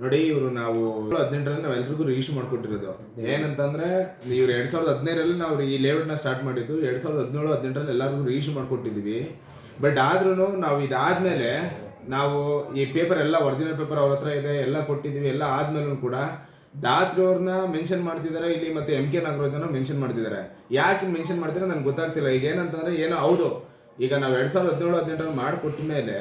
ನೋಡಿ, ಇವರು ನಾವು ಹದಿನೆಂಟರಲ್ಲಿ ನಾವು ಎಲ್ರಿಗೂ ರಿಜಿಸ್ಟರ್ ಮಾಡ್ಕೊಟ್ಟಿರೋದು. ಏನಂತಂದ್ರೆ, ಇವ್ರು ಎರಡ್ ಸಾವಿರದ ಹದಿನೈದರಲ್ಲಿ ನಾವು ಈ ಲೇಔಟ್ನ ಸ್ಟಾರ್ಟ್ ಮಾಡಿದ್ದು, ಎರಡ್ ಸಾವಿರದ ಹದಿನೇಳು, ಹದಿನೆಂಟರಲ್ಲಿ ಎಲ್ಲರಿಗೂ ರಿಜಿಸ್ಟರ್ ಮಾಡಿಕೊಟ್ಟಿದ್ವಿ ಬಟ್ ಆದ್ರೂ ನಾವು ಇದಾದ್ಮೇಲೆ ನಾವು ಈ ಪೇಪರ್ ಎಲ್ಲ ಒರಿಜಿನಲ್ ಪೇಪರ್ ಅವ್ರ ಹತ್ರ ಇದೆ, ಎಲ್ಲ ಕೊಟ್ಟಿದ್ದೀವಿ, ಎಲ್ಲ ಆದ್ಮೇಲೂ ಕೂಡ ದಾತ್ರಿ ಅವ್ರನ್ನ ಮೆನ್ಷನ್ ಮಾಡ್ತಿದ್ದಾರೆ ಇಲ್ಲಿ ಮತ್ತೆ ಎಂ ಕೆ ನಾಗರಾಜನ ಮೆನ್ಷನ್ ಮಾಡ್ತಿದ್ದಾರೆ ಯಾಕೆ ಮೆನ್ಷನ್ ಮಾಡ್ತಿದ್ದಾರೆ ನನ್ಗೆ ಗೊತ್ತಾಗ್ತಿಲ್ಲ. ಈಗ ಏನಂತಂದ್ರೆ ಏನೋ ಹೌದು. ಈಗ ನಾವು ಎರಡ್ ಸಾವಿರದ ಹದಿನೇಳು ಹದಿನೆಂಟರಲ್ಲಿ ಮಾಡಿಕೊಟ್ಟ ಮೇಲೆ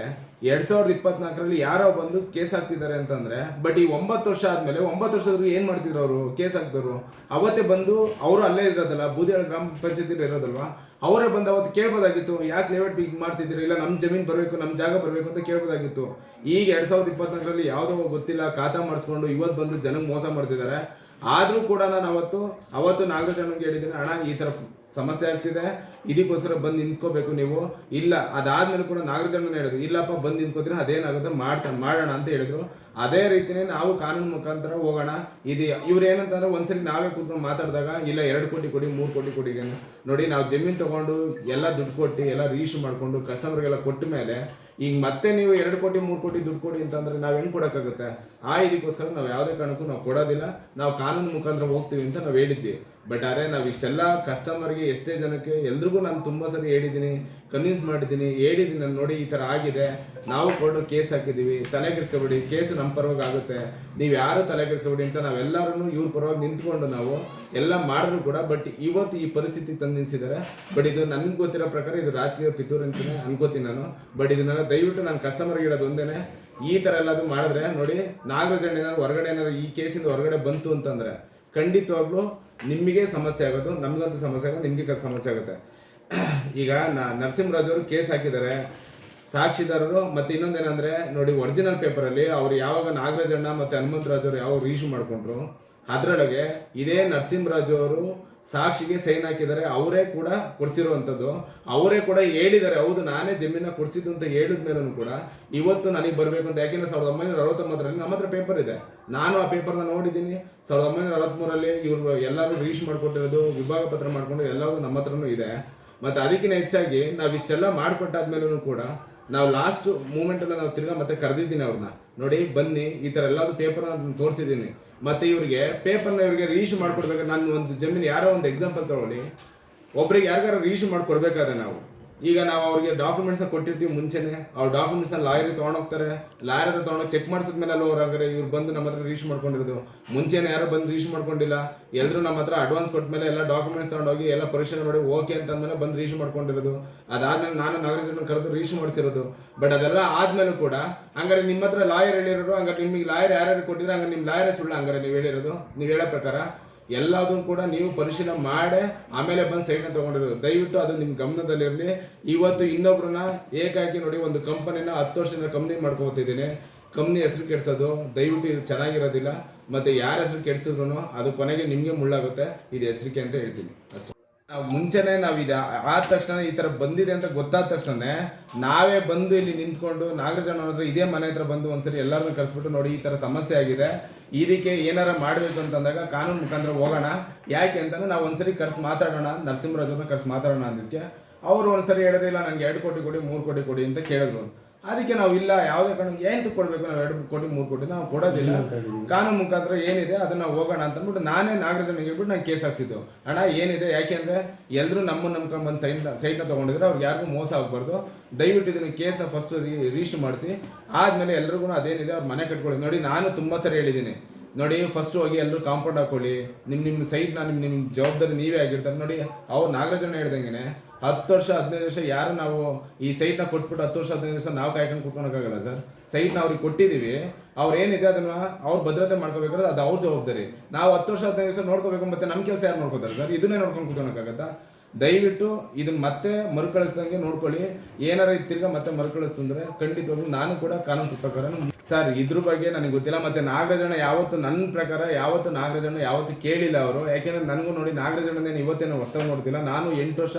ಎರಡ್ ಸಾವಿರದ ಇಪ್ಪತ್ನಾಲ್ಕರಲ್ಲಿ ಯಾರೋ ಬಂದು ಕೇಸ್ ಹಾಕ್ತಿದ್ದಾರೆ ಅಂತಂದ್ರೆ ಬಟ್ ಈ ಒಂಬತ್ತು ವರ್ಷ ಆದ್ಮೇಲೆ, ಒಂಬತ್ತು ವರ್ಷದವ್ರು ಏನ್ ಮಾಡ್ತಿದ್ರು ಅವರು? ಕೇಸ್ ಹಾಕ್ತವ್ರು ಅವತ್ತೇ ಬಂದು ಅವರು ಅಲ್ಲೇ ಇರೋದಲ್ಲ, ಬೂದಿಯಾಳ ಗ್ರಾಮ ಪಂಚಾಯತಿಲಿ ಇರೋದಲ್ವಾ? ಅವರೇ ಬಂದು ಅವತ್ತು ಕೇಳ್ಬೋದಾಗಿತ್ತು, ಯಾಕೆ ಲೇಔಟ್ ಬಿಗ್ ಮಾಡ್ತಿದ್ದೀರಿ? ಇಲ್ಲ ನಮ್ಮ ಜಮೀನು ಬರಬೇಕು ನಮ್ಮ ಜಾಗ ಬರಬೇಕು ಅಂತ ಕೇಳ್ಬೋದಾಗಿತ್ತು. ಈಗ ಎರಡು ಸಾವಿರದ ಇಪ್ಪತ್ನಾಲ್ಕರಲ್ಲಿ ಯಾವುದೋ ಗೊತ್ತಿಲ್ಲ, ಖಾತಾ ಮಾಡಿಸ್ಕೊಂಡು ಇವತ್ತು ಬಂದು ಜನಕ್ಕೆ ಮೋಸ ಮಾಡ್ತಿದ್ದಾರೆ. ಆದ್ರೂ ಕೂಡ ನಾನು ಅವತ್ತು ಅವತ್ತು ನಾಗರಾಜ್ ಹೇಳಿದ್ದೀನಿ, ಅಣ್ಣ, ಈ ತರ ಸಮಸ್ಯೆ ಆಗ್ತಿದೆ, ಇದಕ್ಕೋಸ್ಕರ ಬಂದು ನಿಂತ್ಕೋಬೇಕು ನೀವು. ಇಲ್ಲ, ಅದಾದ್ಮೇಲೆ ಕೂಡ ನಾಗರಾಜ್ ಹೇಳಿದ್ರು, ಇಲ್ಲಪ್ಪ, ಬಂದು ನಿಂತ್ಕೋತೀನಿ ಅದೇನಾಗುತ್ತೆ, ಮಾಡ್ತಾ, ಮಾಡೋಣ, ಅಂತ ಹೇಳಿದ್ರು. ಅದೇ ರೀತಿನೇ ನಾವು ಕಾನೂನು ಮುಖಾಂತರ ಹೋಗೋಣ. ಇದು ಇವ್ರು ಏನಂತಂದ್ರೆ ಒಂದ್ಸರಿ ನಾವೇ ಕೂತ್ಕೊಂಡು ಮಾತಾಡಿದಾಗ, ಇಲ್ಲ, ಎರಡು ಕೋಟಿ ಕೊಡಿ, ಮೂರು ಕೋಟಿ ಕೊಡಿ. ನೋಡಿ, ನಾವು ಜಮೀನು ತಗೊಂಡು ಎಲ್ಲ ದುಡ್ಡು ಕೊಟ್ಟು, ಎಲ್ಲ ರಿಜಿಸ್ಟರ್ ಮಾಡ್ಕೊಂಡು ಕಸ್ಟಮರ್ಗೆಲ್ಲ ಕೊಟ್ಟ ಮೇಲೆ ಈಗ ಮತ್ತೆ ನೀವು ಎರಡು ಕೋಟಿ, ಮೂರು ಕೋಟಿ ದುಡ್ಡು ಕೊಡಿ ಅಂತಂದ್ರೆ ನಾವು ಹೆಂಗೆ ಕೊಡೋಕ್ಕಾಗುತ್ತೆ? ಆ ಇದಕ್ಕೋಸ್ಕರ ನಾವು ಯಾವುದೇ ಕಾರಣಕ್ಕೂ ನಾವು ಕೊಡೋದಿಲ್ಲ. ನಾವು ಕಾನೂನು ಮುಖಾಂತರ ಹೋಗ್ತೀವಿ ಅಂತ ನಾವು ಹೇಳಿದ್ವಿ. ಬಟ್ ಆದರೆ ನಾವು ಇಷ್ಟೆಲ್ಲ ಕಸ್ಟಮರ್ಗೆ ಎಷ್ಟೇ ಜನಕ್ಕೆ ಎಲ್ರಿಗೂ ನಾನು ತುಂಬ ಸರಿ ಹೇಳಿದ್ದೀನಿ ಕನ್ವಿನ್ಸ್ ಮಾಡಿದ್ದೀನಿ ಹೇಳಿದ್ದೀನಿ ನಾನು ನೋಡಿ ಈ ಥರ ಆಗಿದೆ. ನಾವು ಕೋರ್ಟ್ ಕೇಸ್ ಹಾಕಿದ್ದೀವಿ ತಲೆ ಕೆಡಿಸ್ಕೊಬೇಡಿ ಕೇಸ್ ನಮ್ಮ ಪರವಾಗಿ ಆಗುತ್ತೆ. ನೀವು ಯಾರು ತಲೆ ಕೆಡಿಸ್ಕೊಬೇಡಿ ಅಂತ ನಾವೆಲ್ಲರೂ ಇವ್ರ ಪರವಾಗಿ ನಿಂತ್ಕೊಂಡು ನಾವು ಎಲ್ಲ ಮಾಡಿದ್ರು ಕೂಡ ಬಟ್ ಇವತ್ತು ಈ ಪರಿಸ್ಥಿತಿ ತಂದು ನಿಲ್ಲಿಸಿದ್ದಾರೆ ಬಟ್ ಇದು ನನ್ಗೆ ಗೊತ್ತಿರೋ ಪ್ರಕಾರ ಇದು ರಾಜಕೀಯ ಪಿತೂರು ಅಂತಲೇ ಅನ್ಕೋತೀನಿ ನಾನು. ಬಟ್ ಇದನ್ನೆಲ್ಲ ದಯವಿಟ್ಟು ನಾನು ಕಸ್ಟಮರ್ಗೆ ಹೇಳೋದು ಒಂದೇನೆ, ಈ ಥರ ಎಲ್ಲದು ಮಾಡಿದ್ರೆ ನೋಡಿ ನಾಗರಾಜ್ ಏನಾದ್ರು ಹೊರಗಡೆ ಏನಾದ್ರು ಈ ಕೇಸಿಂದ ಹೊರಗಡೆ ಬಂತು ಅಂತಂದ್ರೆ ಖಂಡಿತವಾಗ್ಲೂ ನಿಮಗೆ ಸಮಸ್ಯೆ ಆಗೋದು, ನಮಗಂತೂ ಸಮಸ್ಯೆ ಆಗೋದು, ನಿಮಗೆ ಸಮಸ್ಯೆ ಆಗುತ್ತೆ. ಈಗ ನಾ ನರಸಿಂಹರಾಜ್ ಕೇಸ್ ಹಾಕಿದ್ದಾರೆ. ಸಾಕ್ಷಿದಾರರು ಮತ್ತೆ ಇನ್ನೊಂದೇನಂದ್ರೆ ನೋಡಿ ಒರಿಜಿನಲ್ ಪೇಪರಲ್ಲಿ ಅವ್ರು ಯಾವಾಗ ನಾಗರಾಜಣ್ಣ ಮತ್ತೆ ಹನುಮಂತರಾಜ್ ಅವರು ಯಾವ ರಿಶ್ಯೂ ಮಾಡ್ಕೊಂಡ್ರು ಅದ್ರೊಳಗೆ ಇದೇ ನರಸಿಂಹರಾಜು ಅವರು ಸಾಕ್ಷಿಗೆ ಸೈನ್ ಹಾಕಿದ್ದಾರೆ, ಅವರೇ ಕೂಡ ಕೊಡಿಸಿರುವಂಥದ್ದು. ಅವರೇ ಕೂಡ ಹೇಳಿದ್ದಾರೆ, ಹೌದು, ನಾನೇ ಜಮೀನ ಕೊಡಿಸಿದ್ದು ಅಂತ ಹೇಳಿದ ಮೇಲೂ ಕೂಡ ಇವತ್ತು ನನಗೆ ಬರಬೇಕು ಅಂತ. ಯಾಕೆಂದ್ರೆ ಸಾವಿರದ ಒಂಬೈನೂರ ಅರವತ್ತೊಂಬತ್ತರಲ್ಲಿ ನಮ್ಮ ಹತ್ರ ಪೇಪರ್ ಇದೆ. ನಾನು ಆ ಪೇಪರ್ನ ನೋಡಿದ್ದೀನಿ. ಸಾವಿರದ ಒಂಬೈನೂರ ಅರವತ್ತ್ಮೂರಲ್ಲಿ ಇವರು ಎಲ್ಲರೂ ರಿಜಿಸ್ಟರ್ ಮಾಡಿಕೊಟ್ಟಿರೋದು, ವಿಭಾಗ ಪತ್ರ ಮಾಡಿಕೊಂಡು ಎಲ್ಲವೂ ನಮ್ಮ ಹತ್ರನೂ ಇದೆ. ಮತ್ತು ಅದಕ್ಕಿಂತ ಹೆಚ್ಚಾಗಿ ನಾವು ಇಷ್ಟೆಲ್ಲ ಮಾಡಿಕೊಟ್ಟಾದ್ಮೇಲೂ ಕೂಡ ನಾವು ಲಾಸ್ಟ್ ಮೂಮೆಂಟ್ ಎಲ್ಲ ನಾವು ತಿರ್ಗಾ ಮತ್ತೆ ಕರೆದಿದ್ದೀನಿ ಅವ್ರನ್ನ ನೋಡಿ, ಬನ್ನಿ, ಈ ಥರ ಎಲ್ಲಾದ್ರು ಪೇಪರ್ನ ತೋರಿಸಿದ್ದೀನಿ. ಮತ್ತೆ ಇವರಿಗೆ ಪೇಪರ್ನ ಇವರಿಗೆ ರಿಇಶ್ಯೂ ಮಾಡ್ಕೊಡ್ಬೇಕಾದ್ರೆ ನಾನು ಒಂದು ಜಮೀನು ಯಾರೋ ಒಂದು ಎಕ್ಸಾಂಪಲ್ ತಗೊಳ್ಳಿ. ಒಬ್ರಿಗೆ ಯಾರಿಗಾರ ರಿಇಶ್ಯೂ ಮಾಡ್ಕೊಡ್ಬೇಕಾದ್ರೆ ನಾವು. ಈಗ ನಾವು ಅವ್ರಿಗೆ ಡಾಕ್ಯುಮೆಂಟ್ಸ್ ಕೊಟ್ಟಿರ್ತೀವಿ ಮುಂಚೆನೆ. ಅವ್ರ ಡಾಕ್ಯುಮೆಂಟ್ಸ್ ಲಾಯರ್ ತೊಗೊಂಡೋಗ್ತಾರೆ ಲಾಯರ್ ಹತ್ರ ತೊಗೊಂಡು ಚೆಕ್ ಮಾಡಿಸಿದ್ಮೇಲೆ ಅಲ್ಲಿ ಹಾಗಾದ್ರೆ ಇವ್ರು ಬಂದು ನಮ್ಮ ಹತ್ರ ರೀಚ್ ಮಾಡ್ಕೊಂಡಿರೋದು. ಮುಂಚೆನೆ ಯಾರು ಬಂದು ರೀಚ್ ಮಾಡ್ಕೊಂಡಿಲ್ಲ. ಎಲ್ಲರೂ ನಮ್ಮ ಹತ್ರ ಅಡ್ವಾನ್ಸ್ ಕೊಟ್ಟಮೇಲೆ ಎಲ್ಲ ಡಾಕ್ಯುಮೆಂಟ್ಸ್ ತೊಗೊಂಡೋಗಿ ಎಲ್ಲ ಪರಿಶೀಲನೆ ಮಾಡಿ ಓಕೆ ಅಂತಂದ್ಮೇಲೆ ಬಂದು ರೀಚ್ ಮಾಡ್ಕೊಂಡಿರೋದು. ಅದಾದ್ಮೇಲೆ ನಾನು ನಾಗರಾಜನ ಕರೆದು ರೀಚ್ ಮಾಡಿಸಿರೋದು. ಬಟ್ ಅದೆಲ್ಲ ಆದ್ಮೇಲೆ ಕೂಡ ಹಂಗಾರೆ ನಿಮ್ಮ ಹತ್ರ ಲಾಯರ್ ಹೇಳಿರೋರು, ಹಂಗಾರೆ ನಿಮಗೆ ಲಾಯರ್ ಯಾರ್ಯಾರು ಕೊಟ್ಟಿದ್ರೆ, ಹಂಗಾರೆ ನಿಮ್ಮ ಲಾಯರೇ ಸುಳ್ಳು ಹಂಗಾರೆ ನೀವು ಹೇಳಿರೋದು. ನೀವು ಹೇಳೋ ಪ್ರಕಾರ ಎಲ್ಲದನ್ನು ಕೂಡ ನೀವು ಪರಿಶೀಲನೆ ಮಾಡಿ ಆಮೇಲೆ ಬಂದು ಸೈಡ್ನ ತಗೊಂಡಿರೋದು. ದಯವಿಟ್ಟು ಅದು ನಿಮ್ಮ ಗಮನದಲ್ಲಿರಲಿ ಇವತ್ತು ಇನ್ನೊಬ್ಬರನ್ನ ಏಕಾಕಿ ನೋಡಿ ಒಂದು ಕಂಪನಿನ ಹತ್ತು ವರ್ಷದಿಂದ ಕಂಪ್ನಿ ಮಾಡ್ಕೋತಿದ್ದೀನಿ. ಕಂಪ್ನಿ ಹೆಸರು ಕೆಡ್ಸೋದು. ದಯವಿಟ್ಟು ಇದು ಚೆನ್ನಾಗಿರೋದಿಲ್ಲ. ಮತ್ತು ಯಾರ ಹೆಸರು ಕೆಡ್ಸಿದ್ರು ಅದು ಕೊನೆಗೆ ನಿಮಗೆ ಮುಳ್ಳಾಗುತ್ತೆ. ಇದು ಹೆಸರಿಕೆ ಅಂತ ಹೇಳ್ತೀನಿ. ಅಷ್ಟೇ. ನಾವು ಮುಂಚೆನೆ ನಾವು ಆದ ತಕ್ಷಣ ಈ ತರ ಬಂದಿದೆ ಅಂತ ಗೊತ್ತಾದ ತಕ್ಷಣ ನಾವೇ ಬಂದು ಇಲ್ಲಿ ನಿಂತ್ಕೊಂಡು ನಾಗರಾಜಣ್ಣ ಹತ್ರ ಇದೇ ಮನೆ ಹತ್ರ ಬಂದು ಒಂದ್ಸರಿ ಎಲ್ಲರನ್ನೂ ಕರೆಸ್ಬಿಟ್ಟು ನೋಡಿ ಈ ತರ ಸಮಸ್ಯೆ ಆಗಿದೆ. ಇದಕ್ಕೆ ಏನಾರ ಮಾಡಬೇಕು ಅಂತಂದಾಗ ಕಾನೂನು ಮುಖಾಂತರ ಹೋಗೋಣ. ಯಾಕೆ ಅಂತಂದ್ರೆ ನಾವು ಒಂದ್ಸರಿ ಕರ್ಸಿ ಮಾತಾಡೋಣ, ನರಸಿಂಹರಾಜ್ ಅವ್ರನ್ನ ಕರ್ಸಿ ಮಾತಾಡೋಣ ಅಂದಿದ್ದಕ್ಕೆ ಅವರು ಒಂದ್ಸರಿ ಹೇಳಿದ್ರಿಲ್ಲ ನನಗೆ ಎರಡು ಕೋಟಿ ಕೊಡಿ, ಮೂರು ಕೋಟಿ ಕೊಡಿ ಅಂತ ಕೇಳಿದ್ರು. ಅದಕ್ಕೆ ನಾವು ಇಲ್ಲ ಯಾವುದೇ ಕಾರಣ ಏನು ಕೊಡಬೇಕು ನಾವು ಎರಡು ಕೋಟಿ ಮೂರು ಕೋಟಿ ನಾವು ಕೊಡೋದಿಲ್ಲ. ಕಾನೂನು ಮುಖಾಂತರ ಏನಿದೆ ಅದನ್ನ ಹೋಗೋಣ ಅಂತ ಅಂದ್ಬಿಟ್ಟು ನಾನೇ ನಾಗರಾಜನಿಗೆ ಹೇಳ್ಬಿಟ್ಟು ನಾನು ಕೇಸ್ ಹಾಕ್ಸಿದ್ದು. ಅಣ್ಣ ಏನಿದೆ ಯಾಕೆಂದ್ರೆ ಎಲ್ಲರೂ ನಮ್ಮ ನಂಬ್ಕೊಂಡು ಬಂದು ಸೈನ್ ಸೈಟ್ನ ತೊಗೊಂಡಿದ್ರೆ ಅವ್ರಿಗೆ ಯಾರಿಗೂ ಮೋಸ ಆಗಬಾರ್ದು. ದಯವಿಟ್ಟು ಇದನ್ನ ಕೇಸ್ನ ಫಸ್ಟ್ ರಿಜಿಸ್ಟರ್ ಮಾಡಿಸಿ. ಆದ್ಮೇಲೆ ಎಲ್ರಿಗೂ ಅದೇನಿದೆ ಅವ್ರ ಮನೆ ಕಟ್ಕೊಳ್ಳಿ. ನೋಡಿ ನಾನು ತುಂಬಾ ಸರಿ ಹೇಳಿದ್ದೀನಿ. ನೋಡಿ ಫಸ್ಟ್ ಹೋಗಿ ಎಲ್ಲರೂ ಕಾಂಪೌಂಡ್ ಹಾಕೊಳ್ಳಿ. ನಿಮ್ಮ ನಿಮ್ಮ ಸೈಟ್ನ ನಿಮ್ಮ ನಿಮ್ಮ ಜವಾಬ್ದಾರಿ ನೀವೇ ಆಗಿರ್ತಾರೆ. ನೋಡಿ ಅವ್ರು ನಾಗರಾಜನ ಹೇಳ್ದಂಗೆ ಹತ್ತು ವರ್ಷ, ಹದಿನೈದು ವರ್ಷ ಯಾರು ನಾವು ಈ ಸೈಟ್ನ ಕೊಟ್ಬಿಟ್ಟು ಹತ್ತು ವರ್ಷ, ಹದಿನೈದು ವರ್ಷ ನಾವು ಕಾಯ್ಕೊಂಡು ಕುತ್ಕೊಳಕ್ಕಾಗಲ್ಲ ಸರ್. ಸೈಟ್ನ ಅವ್ರಿಗೆ ಕೊಟ್ಟಿದ್ದೀವಿ. ಅವ್ರು ಏನಿದೆ ಅದನ್ನ ಅವ್ರು ಭದ್ರತೆ ಮಾಡ್ಕೋಬೇಕಾದ್ರೆ ಅದು ಅವ್ರ ಜವಾಬ್ದಾರಿ. ನಾವು ಹತ್ತು ವರ್ಷ, ಹದಿನೈದು ವರ್ಷ ನೋಡ್ಕೋಬೇಕು, ಮತ್ತೆ ನಮ್ಮ ಕೆಲಸ ಯಾರು ನೋಡ್ಕೋತಾರೆ ಸರ್? ಇದನ್ನೇ ನೋಡ್ಕೊಂಡು ಕುತ್ಕೊಳಕ್ಕಾಗತ್ತಾ? ದಯವಿಟ್ಟು ಇದು ಮತ್ತೆ ಮರುಕಳಿಸ್ದಂಗೆ ನೋಡ್ಕೊಳ್ಳಿ. ಏನಾರ ಇದು ತಿರ್ಗ ಮತ್ತೆ ಮರುಕಳಿಸ್ತಂದ್ರೆ ಖಂಡಿತವಾಗ್ಲೂ ನಾನು ಕೂಡ ಕಾನೂನು ಪ್ರಕಾರ ಸರ್, ಇದ್ರ ಬಗ್ಗೆ ನನಗೆ ಗೊತ್ತಿಲ್ಲ. ಮತ್ತೆ ನಾಗರಾಜಣ್ಣ ಯಾವತ್ತು ನನ್ನ ಪ್ರಕಾರ, ಯಾವತ್ತು ನಾಗರಾಜಣ್ಣ ಯಾವತ್ತು ಕೇಳಿಲ್ಲ ಅವರು. ಯಾಕೆಂದ್ರೆ ನನಗೂ ನೋಡಿ ನಾಗರಾಜಣ್ಣನೇನು ಇವತ್ತೇನು ಹೊಸ್ತಾಗಿ ನೋಡ್ತಿಲ್ಲ. ನಾನು ಎಂಟು ವರ್ಷ,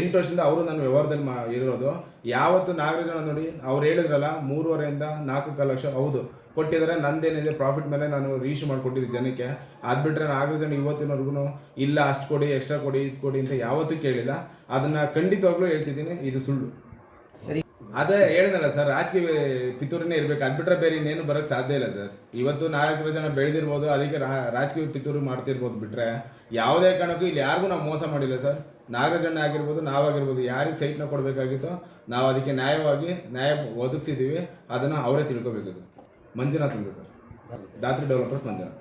ಎಂಟು ವರ್ಷದಿಂದ ಅವರು ನನ್ನ ವ್ಯವಹಾರದಲ್ಲಿ ಮಾ, ಇರೋದು. ಯಾವತ್ತು ನಾಗರಾಜಣ್ಣ ನೋಡಿ ಅವ್ರು ಹೇಳಿದ್ರಲ್ಲ, ಮೂರುವರೆಯಿಂದ ನಾಲ್ಕು ಕಾಲು ಲಕ್ಷ ಹೌದು. ಕೊಟ್ಟಿದ್ದಾರೆ. ನಂದೇನಿದೆ ಪ್ರಾಫಿಟ್ ಮೇಲೆ ನಾನು ರೀಶ್ ಮಾಡಿಕೊಟ್ಟಿದ್ದೆ ಜನಕ್ಕೆ. ಅದು ಬಿಟ್ಟರೆ ಜನ ಇವತ್ತಿನವರೆಗೂ ಇಲ್ಲ ಅಷ್ಟು ಕೊಡಿ ಎಕ್ಸ್ಟ್ರಾ ಕೊಡಿ ಇದು ಕೊಡಿ ಅಂತ ಯಾವತ್ತೂ ಕೇಳಿಲ್ಲ. ಅದನ್ನ ಖಂಡಿತವಾಗ್ಲೂ ಹೇಳ್ತಿದ್ದೀನಿ ಇದು ಸುಳ್ಳು. ಸರಿ. ಅದೇ ಹೇಳಿದಲ್ಲ ಸರ್ ರಾಜಕೀಯ ಪಿತೂರಿನೇ ಇರಬೇಕು. ಅದು ಬಿಟ್ಟರೆ ಬೇರೆ ಇನ್ನೇನು ಬರೋಕ್ಕೆ ಸಾಧ್ಯ ಇಲ್ಲ ಸರ್ ಇವತ್ತು ನಾಲ್ಕು ಜನ ಬೆಳೆದಿರ್ಬೋದು ಅದಕ್ಕೆ ರಾಜಕೀಯ ಪಿತೂರು ಮಾಡ್ತಿರ್ಬೋದು ಬಿಟ್ರೆ ಯಾವುದೇ ಕಾರಣಕ್ಕೂ ಇಲ್ಲಿ ಯಾರಿಗೂ ನಾವು ಮೋಸ ಮಾಡಿಲ್ಲ ಸರ್ ನಾಗಜಣ್ಣ ಆಗಿರ್ಬೋದು ನಾವಾಗಿರ್ಬೋದು ಯಾರಿಗೆ ಸೈಟ್ನ ಕೊಡಬೇಕಾಗಿತ್ತೋ ನಾವು ಅದಕ್ಕೆ ನ್ಯಾಯವಾಗಿ ನ್ಯಾಯ ಒದಗಿಸಿದ್ದೀವಿ ಅದನ್ನು ಅವರೇ ತಿಳ್ಕೊಬೇಕು ಸರ್ ಮಂಜುನಾಥ್ ಅಂತ ಸರ್ ದಾತ್ರಿ ಡೆವಲಪರ್ಸ್ ಮಂಜುನಾಥ್